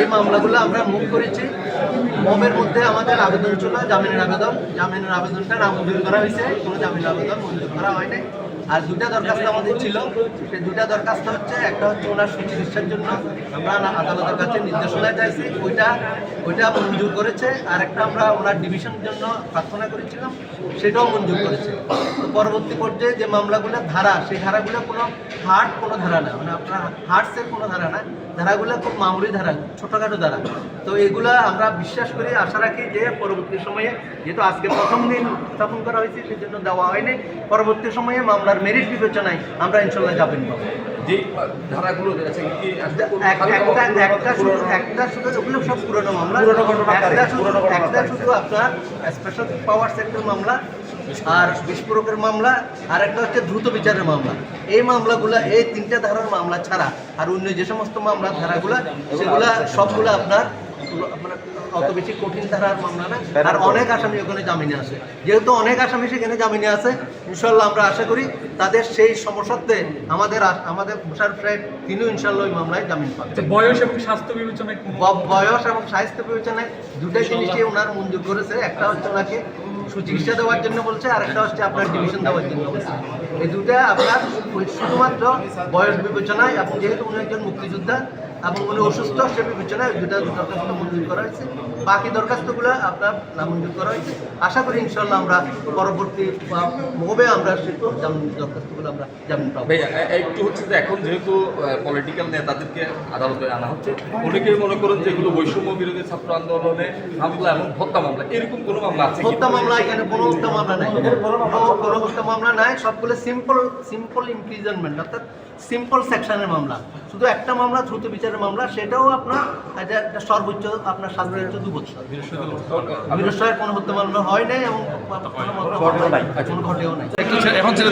এই মামলাগুলো আমরা মুখ করেছি। মবের মধ্যে আমাদের আবেদন ছিল জামিনের আবেদন। জামিনের আবেদনটা নামঞ্জুর করা হয়েছে। কোনো জামিনের আবেদন মঞ্জুর করা হয়নি। আর দুটা দরখাস্ত আমাদের ছিল। সেই দুটা দরখাস্ত হচ্ছে, একটা হচ্ছে ওনার সুচিকিৎসার জন্য আমরা আদালতের কাছে নির্দেশনা চাইছি, ওইটা ওইটা মঞ্জুর করেছে, আর একটা আমরা ওনার ডিভিশনের জন্য প্রার্থনা করেছিলাম, সেটাও মঞ্জুর করেছে। পরবর্তী পর্যায়ে যে মামলাগুলো, ধারা, সেই ধারাগুলো কোনো হার্ট কোনো ধারা না মানে আপনার হার্টসের কোনো ধারা না, ধারাগুলো খুব মামুলি ধারা, ছোটোখাটো ধারা। তো এগুলা আমরা বিশ্বাস করি, আশা রাখি যে পরবর্তী সময়ে, যেহেতু আজকে প্রথম দিন স্থাপন করা হয়েছে সেই জন্য দেওয়া হয়নি। পরবর্তী সময়ে মামলার মেরিট বিবেচনায় আমরা ইনশাল্লাহ যাবেন। পাবো যে ধারাগুলো আছে কি একটা একটা শুধু একটা শুধু ওগুলো সব পুরনো মামলা। একটা শুধু একটা শুধু আপনার স্পেশাল পাওয়ার সেক্টর মামলা আর বিস্ফোরকের মামলা আর একটা হচ্ছে দ্রুত বিচারের মামলা। এই মামলাগুলো এই তিনটে ধারার মামলা ছাড়া আর অন্য যে সমস্ত মামলা ধারাগুলো সেগুলা সবগুলো আপনার আপনার অত বেশি কঠিন ধারার মামলা না আর অনেক আসামি ওখানে জামিনে আছে। যেহেতু অনেক আসামি সেখানে জামিনে আছে ইনশাল্লাহ আমরা আশা করি তাদের সেই সমসত্বে আমাদের আমাদের সাহেব তিনিও ইনশাল্লাহ ওই মামলায় জামিন পাবেন। বয়স এবং স্বাস্থ্য বিবেচনায় বয়স এবং স্বাস্থ্য বিবেচনায় দুটাই জিনিসই ওনার মঞ্জুর করেছে। একটা হচ্ছে ওনাকে সুচিকিৎসা দেওয়ার জন্য বলছে আর একটা হচ্ছে আপনার ডিভিশন দেওয়ার জন্য বলছে। এই দুটা আপনার শুধুমাত্র বয়স বিবেচনায় এবং যেহেতু উনি একজন মুক্তিযোদ্ধা এবং উনি অসুস্থ সে বিবেচনায় দুটা দরখাস্ত মঞ্জুর করা হয়েছে। বাকি দরখাস্তগুলো আপনার নামঞ্জুর করা হয়েছে। আশা করি ইনশাল্লাহ আমরা পরবর্তী মুভে আমরা সেই জামিন দরখাস্তগুলো আমরা জামিন পাবো। একটু হচ্ছে যে এখন যেহেতু পলিটিক্যাল নেতাদেরকে আদালতে আনা হচ্ছে অনেকেই মনে করেন যে এগুলো বৈষম্য বিরোধী ছাত্র আন্দোলনে হামলা এবং হত্যা মামলা এরকম কোনো মামলা আছে হত্যা মামলা এখানে কোনো হত্যা মামলা নাই। কোনো হত্যা মামলা নাই। সবগুলো সিম্পল সিম্পল ইমপ্রিজনমেন্ট অর্থাৎ সিম্পল সেকশনের মামলা। শুধু একটা মামলা দ্রুত ধর্ষণের মামলা সেটাও আপনার সর্বোচ্চ আপনার সর্বোচ্চ দু বছর। বীরেশ্বরের কোনো হত্যা মামলা হয় নাই এবং কোনো ঘটেও নাই। এখন ছেড়ে